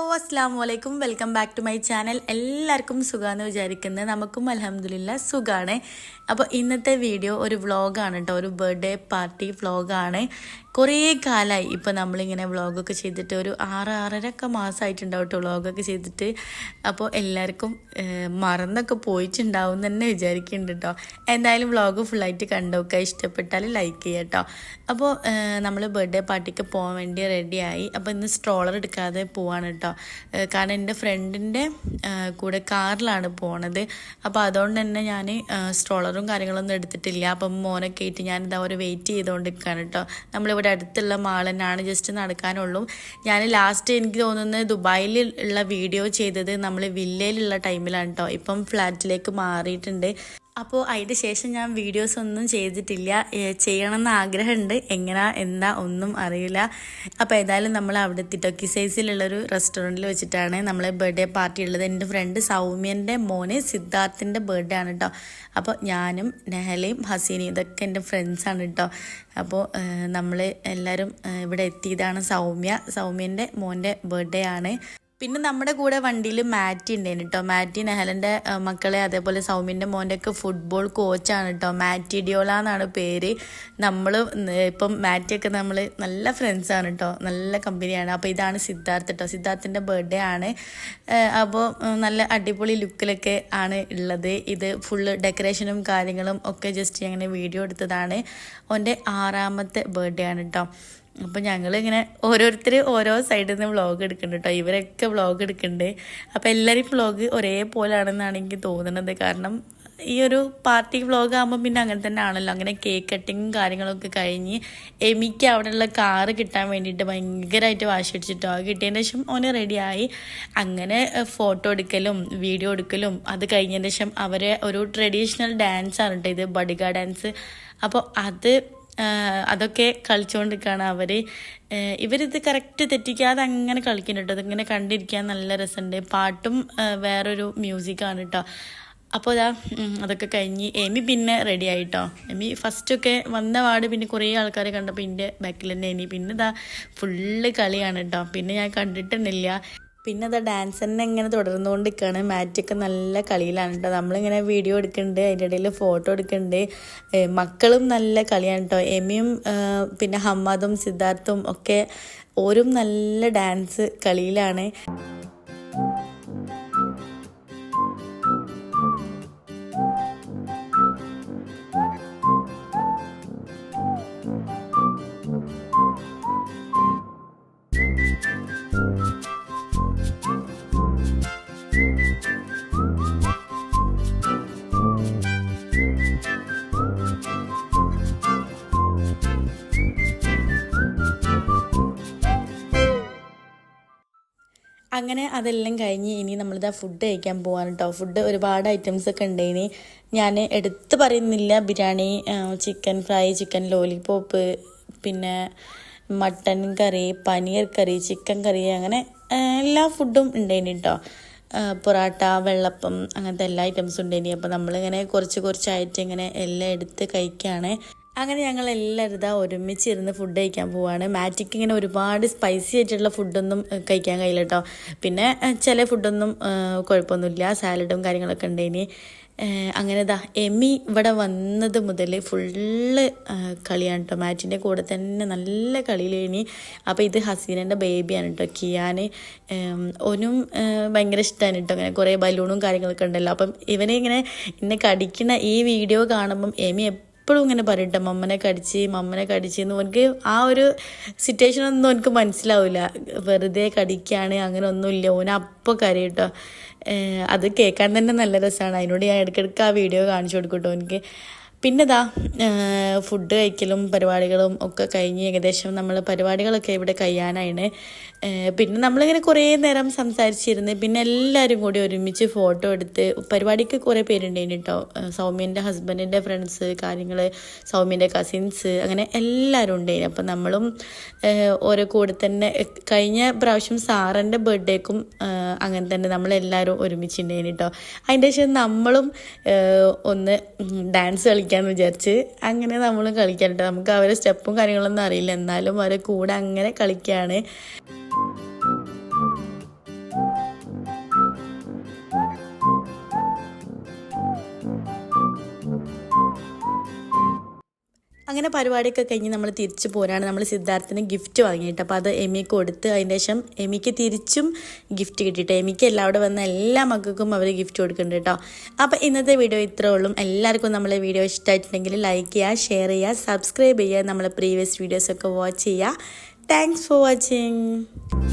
വലൈക്കും welcome back to my channel എല്ലാവർക്കും സുഖമാണെന്ന് വിചാരിക്കുന്നത് നമുക്കും അലഹമില്ല സുഖമാണ് അപ്പോൾ ഇന്നത്തെ വീഡിയോ ഒരു വ്ളോഗാണ് കേട്ടോ ഒരു ബർത്ത്ഡേ പാർട്ടി വ്ളോഗാണ് കുറേ കാലമായി ഇപ്പോൾ നമ്മളിങ്ങനെ വ്ളോഗൊക്കെ ചെയ്തിട്ട് ഒരു ആറ് ആറരൊക്കെ മാസമായിട്ടുണ്ടാവും കേട്ടോ വ്ളോഗൊക്കെ ചെയ്തിട്ട്. അപ്പോൾ എല്ലാവർക്കും മറന്നൊക്കെ പോയിട്ടുണ്ടാവും എന്ന് തന്നെ വിചാരിക്കുന്നുണ്ട് കേട്ടോ എന്തായാലും വ്ളോഗ് ഫുള്ളായിട്ട് കണ്ടോക്കുക ഇഷ്ടപ്പെട്ടാൽ ലൈക്ക് ചെയ്യുക കേട്ടോ അപ്പോൾ നമ്മൾ ബർത്ത്ഡേ പാർട്ടിക്ക് പോകാൻ വേണ്ടി റെഡിയായി അപ്പോൾ ഇന്ന് സ്ട്രോളർ എടുക്കാതെ പോവാണ് കേട്ടോ കാരണം എന്റെ ഫ്രണ്ടിന്റെ കൂടെ കാറിലാണ് പോണത്. അപ്പോൾ അതുകൊണ്ട് തന്നെ ഞാൻ സ്ട്രോളറും കാര്യങ്ങളൊന്നും എടുത്തിട്ടില്ല. അപ്പം മോനൊക്കെ ആയിട്ട് ഞാനിതാ ഒരു വെയിറ്റ് ചെയ്തുകൊണ്ടിരിക്കുകയാണ് കേട്ടോ നമ്മളിവിടെ അടുത്തുള്ള മാൾ തന്നെയാണ് ജസ്റ്റ് നടക്കാനുള്ളൂ. ഞാൻ ലാസ്റ്റ് എനിക്ക് തോന്നുന്നത് ദുബായിൽ ഉള്ള വീഡിയോ ചെയ്തത് നമ്മൾ വില്ലയിലുള്ള ടൈമിലാണ് കേട്ടോ ഇപ്പം ഫ്ലാറ്റിലേക്ക് മാറിയിട്ടുണ്ട്. അപ്പോൾ അതിന്റെ ശേഷം ഞാൻ വീഡിയോസ് ഒന്നും ചെയ്തിട്ടില്ല. ചെയ്യണമെന്ന് ആഗ്രഹമുണ്ട്. എങ്ങനെ എന്താ ഒന്നും അറിയില്ല. അപ്പോൾ ഏതായാലും നമ്മൾ അവിടെ ടൊക്കി സൈസിലുള്ളൊരു റെസ്റ്റോറന്റിൽ വെച്ചിട്ടാണ് നമ്മളെ ബർത്ത്ഡേ പാർട്ടി ഉള്ളത്. എന്റെ ഫ്രണ്ട് സൗമ്യന്റെ മോന് സിദ്ധാർത്ഥിന്റെ ബർത്ത്ഡേ ആണ് കേട്ടോ അപ്പോൾ ഞാനും നെഹലയും ഹസീനയും ഇതൊക്കെ എന്റെ ഫ്രണ്ട്സാണ് കേട്ടോ അപ്പോൾ നമ്മൾ എല്ലാവരും ഇവിടെ എത്തിയതാണ് സൗമ്യ. സൗമ്യന്റെ മോന്റെ ബർത്ത്ഡേ ആണ്. പിന്നെ നമ്മുടെ കൂടെ വണ്ടിയിൽ മാറ്റി ഉണ്ടായിരുന്നു കേട്ടോ മാറ്റി നെഹലന്റെ മക്കളെ അതേപോലെ സൗമ്യന്റെ മോന്റെ ഒക്കെ ഫുട്ബോൾ കോച്ചാണ് കേട്ടോ മാറ്റി ഡിയോള എന്നാണ് പേര്. നമ്മൾ ഇപ്പം മാറ്റിയൊക്കെ നമ്മൾ നല്ല ഫ്രണ്ട്സാണ് കേട്ടോ നല്ല കമ്പനിയാണ് അപ്പോൾ ഇതാണ് സിദ്ധാർത്ഥ കേട്ടോ സിദ്ധാർത്ഥിന്റെ ബർത്ത്ഡേ ആണ്. അപ്പോൾ നല്ല അടിപൊളി ലുക്കിലൊക്കെ ആണ് ഉള്ളത് ഇത് ഫുള്ള് ഡെക്കറേഷനും കാര്യങ്ങളും ഒക്കെ ജസ്റ്റ് അങ്ങനെ വീഡിയോ എടുത്തതാണ്. ഓന്റെ ആറാമത്തെ ബർത്ത്ഡേ ആണ് കേട്ടോ അപ്പോൾ ഞങ്ങളിങ്ങനെ ഓരോരുത്തർ ഓരോ സൈഡിൽ നിന്ന് വ്ളോഗ് എടുക്കുന്നുണ്ട് കേട്ടോ ഇവരൊക്കെ വ്ളോഗ് എടുക്കുന്നുണ്ട് അപ്പോൾ എല്ലാവരും വ്ളോഗ് ഒരേപോലെയാണെന്നാണ് എനിക്ക് തോന്നുന്നത് കാരണം ഈ ഒരു പാർട്ടി വ്ളോഗ് ആകുമ്പോൾ പിന്നെ അങ്ങനെ തന്നെ ആണല്ലോ അങ്ങനെ കേക്ക് കട്ടിങ്ങും കാര്യങ്ങളൊക്കെ കഴിഞ്ഞ് എമിക്ക് അവിടെയുള്ള കാറ് കിട്ടാൻ വേണ്ടിയിട്ട് ഭയങ്കരമായിട്ട് വാശി അടിച്ചിട്ടോ അത് കിട്ടിയതിന് ശേഷം ഓന് റെഡിയായി അങ്ങനെ ഫോട്ടോ എടുക്കലും വീഡിയോ എടുക്കലും അത് കഴിഞ്ഞതിന് ശേഷം അവരെ ഒരു ട്രഡീഷണൽ ആണ് കേട്ടോ ഇത്. ബഡിഗ ഡാൻസ് അപ്പോൾ അത് അതൊക്കെ കളിച്ചുകൊണ്ടിരിക്കുകയാണ് അവർ ഇവരിത് കറക്റ്റ് തെറ്റിക്കാതെ അങ്ങനെ കളിക്കുന്നു കളിക്കുന്നുണ്ട്. അതിങ്ങനെ കണ്ടിരിക്കാൻ നല്ല രസമുണ്ട് പാട്ടും വേറൊരു മ്യൂസിക്കാണ് കേട്ടോ അപ്പോൾ ഇതാ അതൊക്കെ കഴിഞ്ഞ് എമി പിന്നെ റെഡി ആയിട്ടോ. എമി ഫസ്റ്റൊക്കെ വന്ന പാട് പിന്നെ കുറേ ആൾക്കാരെ കണ്ടപ്പോൾ എന്റെ ബാക്കിൽ തന്നെ എനി പിന്നെ ഇതാ ഫുള്ള് കളിയാണ് കേട്ടോ പിന്നെ ഞാൻ കണ്ടിട്ടുന്നില്ല പിന്നെ അത് ഡാൻസ് തന്നെ ഇങ്ങനെ തുടർന്നുകൊണ്ട് നിൽക്കുകയാണ് മാറ്റൊക്കെ നല്ല കളിയിലാണ് കേട്ടോ നമ്മളിങ്ങനെ വീഡിയോ എടുക്കുന്നുണ്ട് അതിന്റെ ഇടയിൽ ഫോട്ടോ എടുക്കുന്നുണ്ട് മക്കളും നല്ല കളിയാണ് കേട്ടോ എമിയും പിന്നെ ഹമ്മാദും സിദ്ധാർത്ഥും ഒക്കെ ഓരും നല്ല ഡാൻസ് കളിയിലാണ്. അങ്ങനെ അതെല്ലാം കഴിഞ്ഞ് ഇനി നമ്മളിതാ ഫുഡ് കഴിക്കാൻ പോകാൻ കേട്ടോ ഫുഡ് ഒരുപാട് ഐറ്റംസ് ഒക്കെ ഉണ്ട് ഇനി ഞാൻ എടുത്ത് പറയുന്നില്ല. Biryani chicken fry chicken lollipop പിന്നെ mutton curry paneer curry chicken curry അങ്ങനെ എല്ലാ ഫുഡും ഉണ്ടായിന് കേട്ടോ പൊറാട്ട വെള്ളപ്പം അങ്ങനത്തെ എല്ലാ ഐറ്റംസും ഉണ്ടായിനി അപ്പോൾ നമ്മളിങ്ങനെ കുറച്ച് കുറച്ചായിട്ട് ഇങ്ങനെ എല്ലാം എടുത്ത് കഴിക്കുകയാണ് അങ്ങനെ ഞങ്ങൾ എല്ലാവരും ഇതാ ഒരുമിച്ചിരുന്ന് ഫുഡ് കഴിക്കാൻ പോവാണ്. മാറ്റിക്ക് ഇങ്ങനെ ഒരുപാട് സ്പൈസി ആയിട്ടുള്ള ഫുഡൊന്നും കഴിക്കാൻ കഴിയില്ല കേട്ടോ പിന്നെ ചില ഫുഡൊന്നും കുഴപ്പമൊന്നുമില്ല. സാലഡും കാര്യങ്ങളൊക്കെ ഉണ്ട് ഇനി അങ്ങനെ ഇതാ എമി ഇവിടെ വന്നത് മുതൽ ഫുള്ള് കളിയാണ് കേട്ടോ മാറ്റിന്റെ കൂടെ തന്നെ നല്ല കളിയിലേനി. അപ്പോൾ ഇത് ഹസീനന്റെ ബേബിയാണ് കേട്ടോ കിയാന്. ഒനും ഭയങ്കര ഇഷ്ടമാണ് കേട്ടോ അങ്ങനെ കുറേ ബലൂണും കാര്യങ്ങളൊക്കെ ഉണ്ടല്ലോ. അപ്പം ഇവനെ ഇങ്ങനെ ഇന്നെ കടിക്കുന്ന ഈ വീഡിയോ കാണുമ്പം എമി എപ്പോഴും ഇങ്ങനെ പറയട്ടെ മമ്മനെ കടിച്ച് മമ്മനെ കടിച്ച് എന്ന് എനിക്ക് ആ ഒരു സിറ്റുവേഷൻ ഒന്നും എനിക്ക് മനസ്സിലാവില്ല വെറുതെ കടിക്കുകയാണ് അങ്ങനെ ഒന്നുമില്ല. ഓന അപ്പോൾ കരയട്ടോ അത് കേൾക്കാൻ തന്നെ നല്ല രസമാണ് അതിനോട് ഞാൻ ഇടയ്ക്കിടയ്ക്ക് ആ വീഡിയോ കാണിച്ചു കൊടുക്കട്ടോ കേട്ടോ എനിക്ക് പിന്നെ ഇതാ ഫുഡ് കഴിക്കലും പരിപാടികളും ഒക്കെ കഴിഞ്ഞ് ഏകദേശം നമ്മൾ പരിപാടികളൊക്കെ ഇവിടെ കഴിയാനാണ് പിന്നെ നമ്മളിങ്ങനെ കുറേ നേരം സംസാരിച്ചിരുന്ന് പിന്നെ എല്ലാവരും കൂടി ഒരുമിച്ച് ഫോട്ടോ എടുത്ത് പരിപാടിക്ക് കുറേ പേരുണ്ടായിന് കേട്ടോ സൗമ്യന്റെ ഹസ്ബൻഡിന്റെ ഫ്രണ്ട്സ് കാര്യങ്ങൾ സൗമ്യന്റെ കസിൻസ് അങ്ങനെ എല്ലാവരും ഉണ്ടായിന്. അപ്പം നമ്മളും ഓരോ കൂടെ തന്നെ കഴിഞ്ഞ പ്രാവശ്യം സാറിന്റെ ബർത്ത്ഡേക്കും അങ്ങനെ തന്നെ നമ്മളെല്ലാവരും ഒരുമിച്ചുണ്ടായിന് കേട്ടോ അതിന്റെ ശേഷം നമ്മളും ഒന്ന് ഡാൻസ് കളിക്കാമെന്ന് വിചാരിച്ച് അങ്ങനെ നമ്മളും കളിക്കാൻ കേട്ടോ നമുക്ക് അവരെ സ്റ്റെപ്പും കാര്യങ്ങളൊന്നും അറിയില്ല. എന്നാലും അവരെ കൂടെ അങ്ങനെ കളിക്കുകയാണ് അങ്ങനെ പരിപാടിയൊക്കെ കഴിഞ്ഞ് നമ്മൾ തിരിച്ചു പോരാണ്. നമ്മൾ സിദ്ധാർത്ഥിന് ഗിഫ്റ്റ് വാങ്ങിയിട്ട്. അപ്പോൾ അത് എമിക്ക് കൊടുത്ത് അതിന്റെ ശേഷം എമിക്ക് തിരിച്ചും ഗിഫ്റ്റ് കിട്ടിയിട്ട്. എമിക്ക് എല്ലാം അവിടെ വന്ന എല്ലാ മക്കൾക്കും അവർ ഗിഫ്റ്റ് കൊടുക്കുന്നുണ്ട് കേട്ടോ. അപ്പോൾ ഇന്നത്തെ വീഡിയോ ഇത്രേ ഉള്ളൂ. എല്ലാവർക്കും നമ്മളെ വീഡിയോ ഇഷ്ടമായിട്ടുണ്ടെങ്കിൽ ലൈക്ക് ചെയ്യുക ഷെയർ ചെയ്യുക സബ്സ്ക്രൈബ് ചെയ്യുക. നമ്മളെ പ്രീവിയസ് വീഡിയോസൊക്കെ വാച്ച് ചെയ്യുക. Thanks for watching